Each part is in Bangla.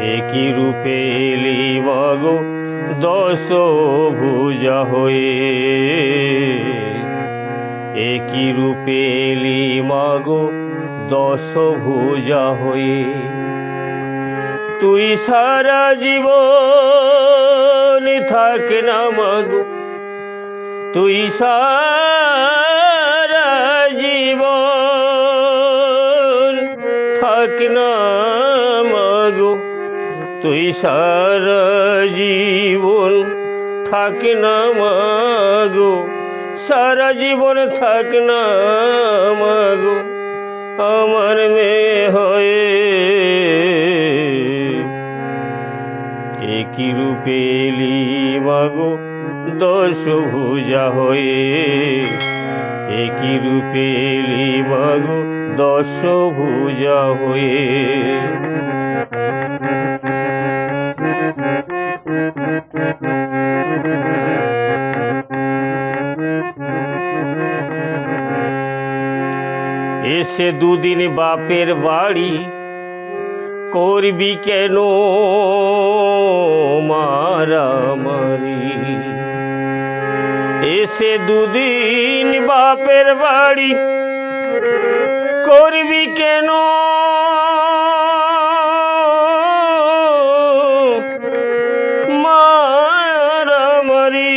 একই রূপে এলি মাগো দশ ভুজা হয়ে। একই রূপে এলি মাগো দশ ভুজা হয়ে। তুই সারা জীবন থাক না মাগো, তুই সারা জীবন থাক না সারা জীবন থাক না মাগো, সারা জীবন থাক না মাগো, আমার মেয়ে হয়ে একই রূপে এলি মাগো, দশ ভুজা হয়ে। একই রূপে এলি মাগো, দশ ভুজা হয়ে। এসে দুদিন বাপের বাড়ি করবি কেন? মারামারি এসে দুদিন বাপের বাড়ি করবি কেন? মারামারি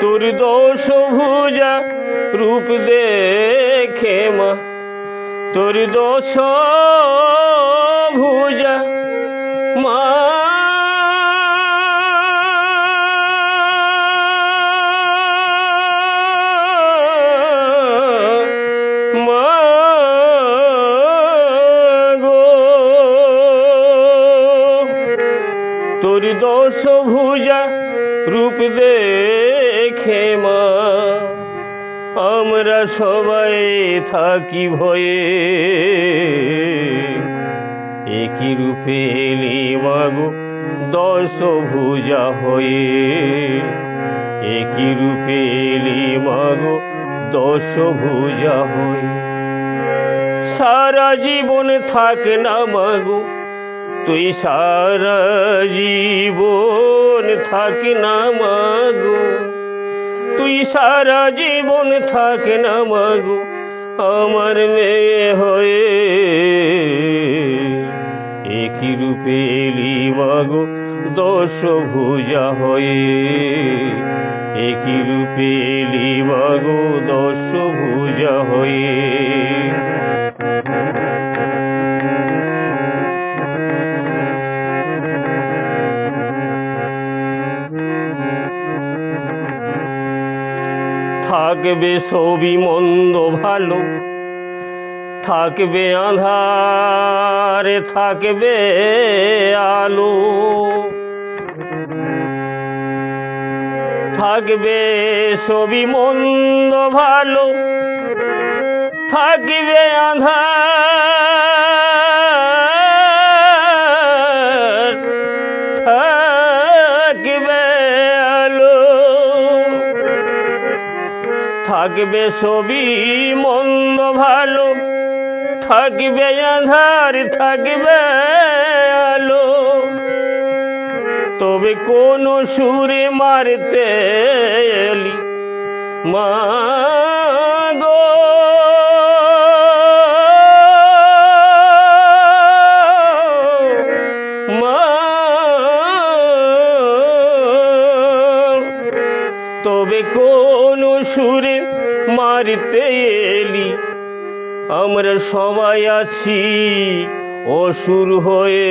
তোর দোষ ভুজা রূপ দেখে মা তোর দোষ ভুজা মা। তোর দোষ ভুজা রূপ দেখে মা। আমরা সবাই থাকি ভয়ে। একই রূপে এলি মাগো দশ ভুজা হয়ে। একই রূপে এলি মাগো দশ ভুজা হয়ে। সারা জীবন থাক না মাগো, তুই সারা জীবন থাক না মাগো। তুই সারা জীবন থাকে না মাগো, আমার মেয়ে হয়ে। একই রূপে এলি মাগো দশ ভুজা হয়ে। একই রূপে এলি মাগো দশ ভুজা হয়ে। থাকবে সবই মন্দ ভালো। থাকবে আধারে থাকবে আলো। থাকবে সবই মন্দ ভালো। থাকবে আধার। থাকবে সবই মন্দ ভালো থাকবে আধার থাকবে আলো। তবে কোন সুরে মারতে এলি মা মারতে এলি। আমরা সবাই আছি অসুর হয়ে।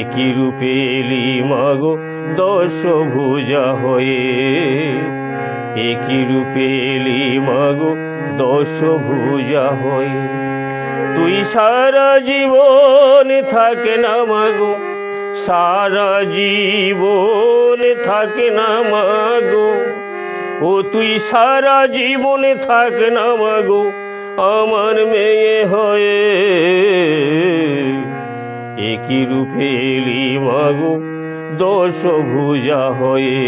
একই রূপে এলি মাগো দশ ভুজা হয়ে। একই রূপে এলি মাগো দশ ভুজা হয়ে। তুই সারা জীবন থাকে না মাগো সারা জীবন থাকে না মাগো। ও তুই সারা জীবন থাক না মাগো, আমার মেয়ে হয়ে একই রূপে মাগো দশ ভুজা হয়ে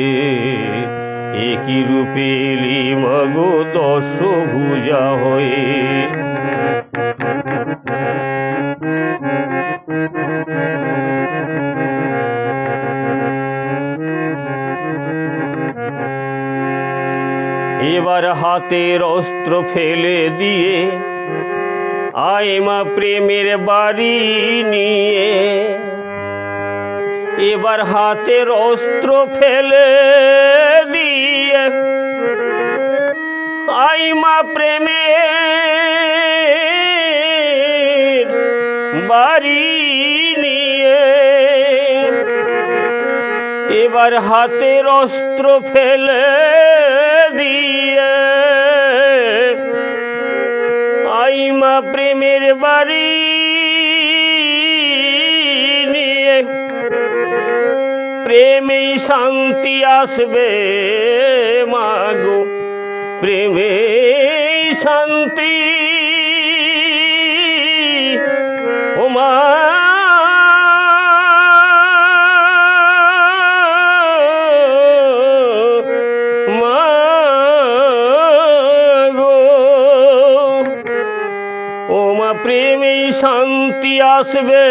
একই রূপে মাগো দশ ভুজা হয়ে। এবার হাতের অস্ত্র ফেলে দিয়ে আয় মা প্রেমের বাড়ি নিয়ে এবার হাতের অস্ত্র ফেলে দিয়ে আই মা প্রেমের বাড়ি নিয়ে এবার হাতের অস্ত্র ফেলে দিয়ে। আইমা প্রেমের বাড়ি নিয়ে প্রেমেই শান্তি আসবে মাগো। প্রেমেই শান্তি। ও ও মা প্রেমেই শান্তি আসবে,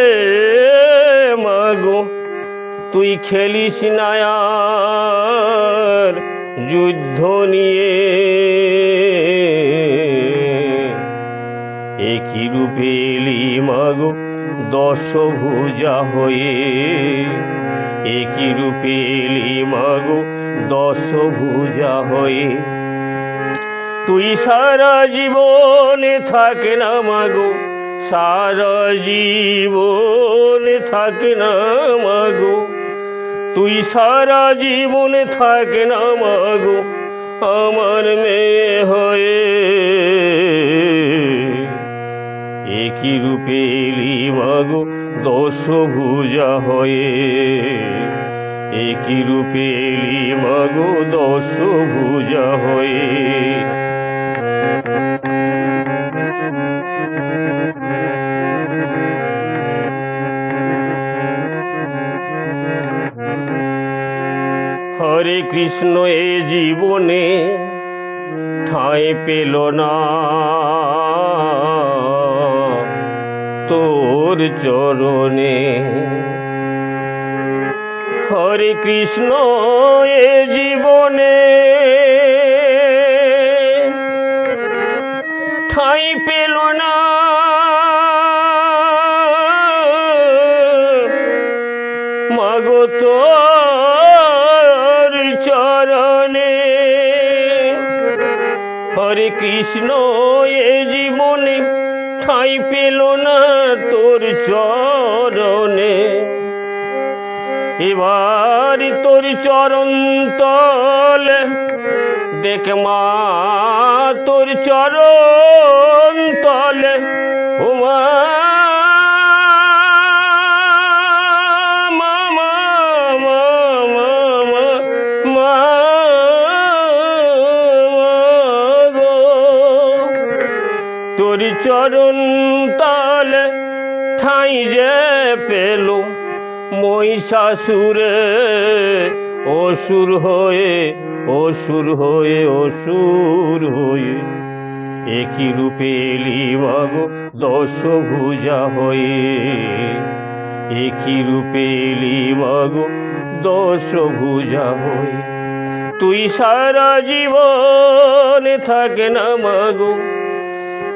মাগো। তুই খেলিস না আর যুদ্ধ নিয়ে। একই রূপে এলি, মাগো দশ ভুজা হয়ে। একই রূপে এলি, মাগো দশ ভুজা হয়ে। তুই সারা জীবনে থাকে না, মাগো। সারা জীবন থাকে না মাগো। তুই সারা জীবন থাকে না মাগো, আমার মেয়ে হয়ে। একই রূপে মাগো দশ ভুজা হয়ে। একই রূপে মাগো দশ ভুজা হয়ে। হরে কৃষ্ণ এ জীবনে ঠাঁই পেল না। তোর চরণে হরে কৃষ্ণ এ জীবনে হরে কৃষ্ণ, এ জীবনে ঠাঁই পেল না তোর চরণে। এবার তোর চরণ তল দেখ মা, তোর চরণ তলে উমা চরণ তলে ঠাঁই যে পেল মহিষাসুরে। অসুর হয়ে অসুর হয়ে অসুর হয়ে, একই রূপে এলি মাগো দশ ভুজা হয়ে। একই রূপে এলি মাগো দশ ভুজা হয়ে। তুই সারা জীবন থাকে না মাগো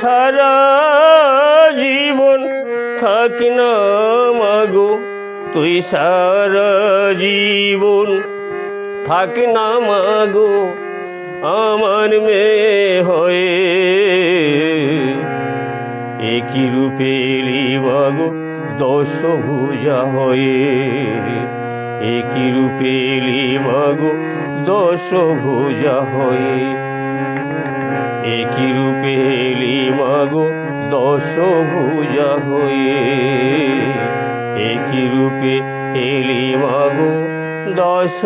সারা জীবন থাক না মাগো, তুই সারা জীবন থাক না মাগো, আমার মেয়ে হয়ে একই রূপে মাগো দশ ভুজা হয়ে। একই রূপে মাগো দশ ভুজা হয়ে। একই রূপে ভুজা হয়ে একই রূপে এলি মাগো দশ